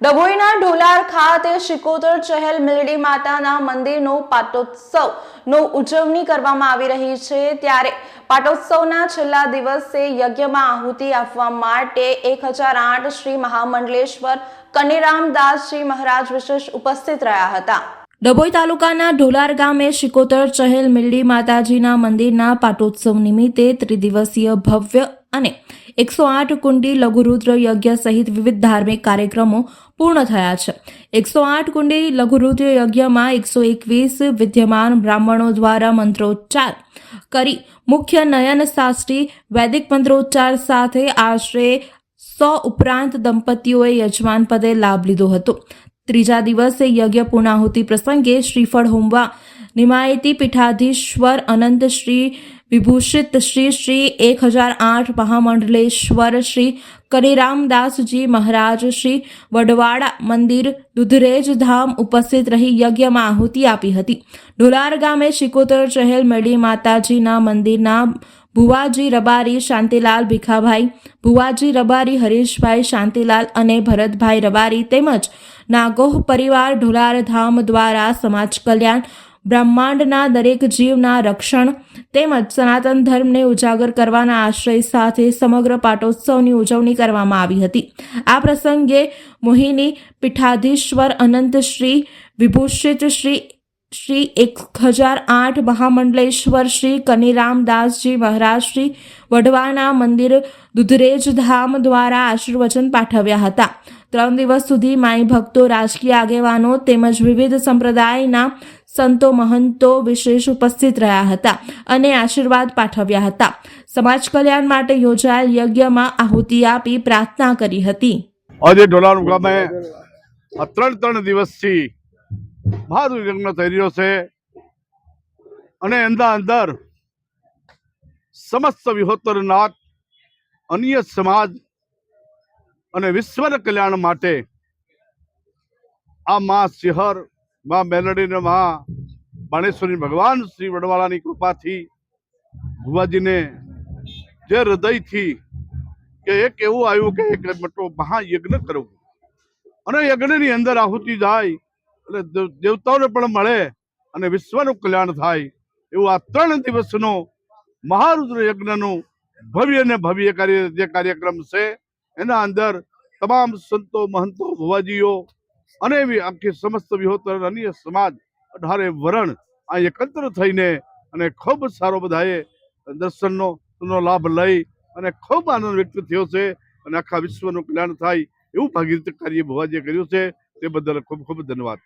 ડભોઈના ઢોલાર ખાતે શિકોતર ચહેલ મિલડી માતાના મંદિરનો પાટોત્સવનો ઉજવણી કરવામાં આવી રહી છે. ત્યારે પાટોત્સવના છેલ્લા દિવસે યજ્ઞમાં આહુતિ આપવા માટે એક હજાર આઠ શ્રી મહામંડલેશ્વર કનીરામદાસજી મહારાજ વિશેષ ઉપસ્થિત રહ્યા હતા. ડભોઈ તાલુકાના ઢોલાર ગામે શિકોતર ચહેલ મિલ્ડી માતાજીના મંદિરના પાટોત્સવ નિમિત્તે ત્રિદિવસીય ભવ્ય અને એકસો આઠ કુંડી લઘુરુદ્ર યજ્ઞ સહિત વિવિધ ધાર્મિક કાર્યક્રમો પૂર્ણ થયા છે. એકસો આઠ કુંડી લઘુરુદ્ર યજ્ઞમાં એકસો એકવીસ વિદ્યમાન બ્રાહ્મણો દ્વારા મંત્રોચ્ચાર કરી મુખ્ય નયન શાસ્ત્રી વૈદિક મંત્રોચ્ચાર સાથે આશરે સો ઉપરાંત દંપતીઓએ યજમાન પદે લાભ લીધો હતો. ત્રીજા દિવસે યજ્ઞ પૂર્ણાહુતિ પ્રસંગે શ્રીફળ હોમવા નિમાયતી પીઠાધીશ્વર અનંત શ્રી વિભૂષિત શ્રી શ્રી એક હજાર આઠ મહામંડલેશ્વર શ્રી કરિરામદાસજી મહારાજ શ્રી વડવાડા મંદિર દુધરેજ ધામ ઉપસ્થિત રહી યજ્ઞમાં આહુતિ આપી હતી. ઢોલાર ગામે શિકોતર ચહેલ મેળી માતાજીના મંદિરના ભુવાજી, રબારી, શાંતિલાલ, ભીખાભાઈ, ભુવાજી, રબારી, હરીશભાઈ, શાંતિલાલ અને ભરતભાઈ રબારી તેમજ નાગોહ પરિવાર ઢોલાર ધામ દ્વારા સમાજ કલ્યાણ, બ્રહ્માંડના દરેક જીવના રક્ષણ તેમજ સનાતન ધર્મને ઉજાગર કરવાના આશ્રય સાથે સમગ્ર પાટોત્સવની ઉજવણી કરવામાં આવી હતી. આ પ્રસંગે મોહિની પીઠાધીશ્વર અનંત શ્રી, વિભૂષિત શ્રી શ્રી એક હજાર આઠ મહામંડલેશ્વર શ્રી કનીરામદાસજી મહારાજ શ્રી વઢવાના મંદિર દુધરેજ ધામ દ્વારા આશીર્વચન પાઠવ્યા હતા. ત્રણ દિવસ સુધી માઈ ભક્તો રાજકીય આગેવાનો તેમજ વિવિધ સંપ્રદાયના સંતો મહંતો વિશેષ ઉપસ્થિત રહ્યા હતા અને આશીર્વાદ પાઠવ્યા હતા. સમાજ કલ્યાણ માટે યોજાયેલ યજ્ઞમાં આહુતિ આપી પ્રાર્થના કરી હતી. આજે ત્રણ ત્રણ દિવસથી ભારું યજ્ઞ થઈ રહ્યો છે. અને એના અંદર સમસ્ત વિહોત્તરનાથ, અન્ય સમાજ અને વિશ્વના કલ્યાણ માટે આ મા સિંહર મા મેલડી ને મા બાણેશ્વરી ભગવાન શ્રી વડવાળાની કૃપાથી ભુવાજીને જે હૃદયથી કે એક એવું આવ્યું કે એક મોટો મહાયજ્ઞ કરવું. અને યજ્ઞની અંદર આહુતિ જાય એટલે દેવતાઓને પણ મળે અને વિશ્વનું કલ્યાણ થાય એવું આ ત્રણ દિવસનો મહારુદ્ર યજ્ઞનું ભવ્ય ને ભવ્ય કાર્ય, જે કાર્યક્રમ છે, એના અંદર તમામ સંતો, મહંતો, ભુવાજીઓ અને આખી સમસ્ત વિહોતર અન્ય સમાજ અઢારે વરણ આ એકત્ર થઈને અને ખૂબ સારો બધાએ દર્શનનો લાભ લઈ અને ખૂબ આનંદ વ્યક્ત થયો છે અને આખા વિશ્વનું કલ્યાણ થાય એવું ભાગીરથ કાર્ય ભુવાજીએ કર્યું છે. તે બદલ ખૂબ ખૂબ ધન્યવાદ.